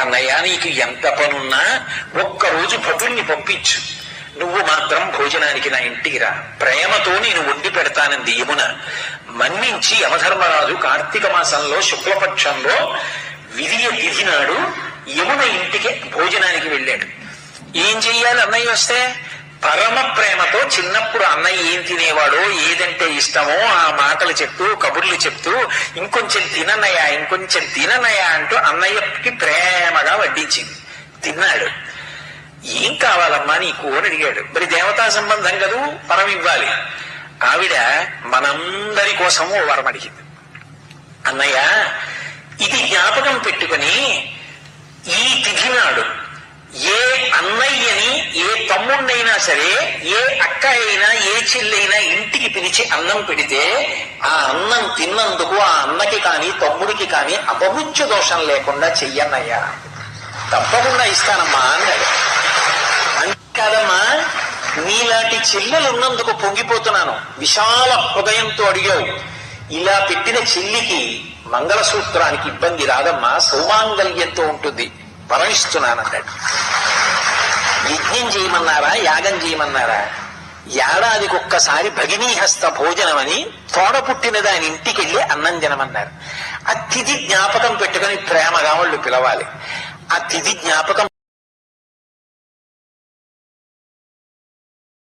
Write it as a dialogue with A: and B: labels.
A: అన్నయ్య నీకు ఎంత పనున్నా ఒక్కరోజు భటుల్ని పంపించు. నువ్వు మాత్రం భోజనానికి నా ఇంటికి రా. ప్రేమతో నేను వండి పెడతానంది యమున. మన్నించి యమధర్మరాజు కార్తీక మాసంలో శుక్లపక్షంలో విధియ తిథి నాడు యమున ఇంటికి భోజనానికి వెళ్ళాడు. ఏం చెయ్యాలి అన్నయ్య వస్తే? పరమ ప్రేమతో చిన్నప్పుడు అన్నయ్య ఏం తినేవాడో ఏదంటే ఇష్టమో ఆ మాటలు చెప్తూ కబుర్లు చెప్తూ ఇంకొంచెం తిననయా ఇంకొంచెం తిననయా అంటూ అన్నయ్యకి ప్రేమగా వడ్డించింది. తిన్నాడు. ఏం కావాలమ్మా నీకు అని అడిగాడు. మరి దేవతా సంబంధం కదూ? వరం ఇవ్వాలి. ఆవిడ మనందరి కోసము ఓ వరం అడిగింది. అన్నయ్య ఇది జ్ఞాపకం పెట్టుకుని ఈ తిథి నాడు ఏ అన్నయ్యని ఏ తమ్ముణ్ణైనా సరే ఏ అక్క అయినా ఏ చెల్లైనా ఇంటికి పిలిచి అన్నం పెడితే ఆ అన్నం తిన్నందుకు ఆ అన్నకి కాని తమ్ముడికి కాని అపభుజ్య దోషం లేకుండా చెయ్యన్నయ్యా. తప్పకుండా ఇస్తానమ్మా అన్నాడు. అంతేకాదమ్మా నీలాంటి చెల్లెలు ఉన్నందుకు పొంగిపోతున్నాను. విశాల హృదయంతో అడిగావు. ఇలా పెట్టిన చెల్లికి మంగళసూత్రానికి ఇబ్బంది రాదమ్మా సౌమాంగల్యంతో ఉంటుంది. పరమిస్తున్నానన్నాడు యజ్ఞం చేయమన్నారా? యాగం చేయమన్నారా? ఏడాదికి ఒక్కసారి భగినీహస్త భోజనం అని తోడ పుట్టిన దాని ఇంటికి వెళ్ళి అన్నం తినమన్నారు. ఆ తిథి జ్ఞాపకం పెట్టుకుని ప్రేమగా వాళ్ళు పిలవాలి. ఆ తిథి జ్ఞాపకం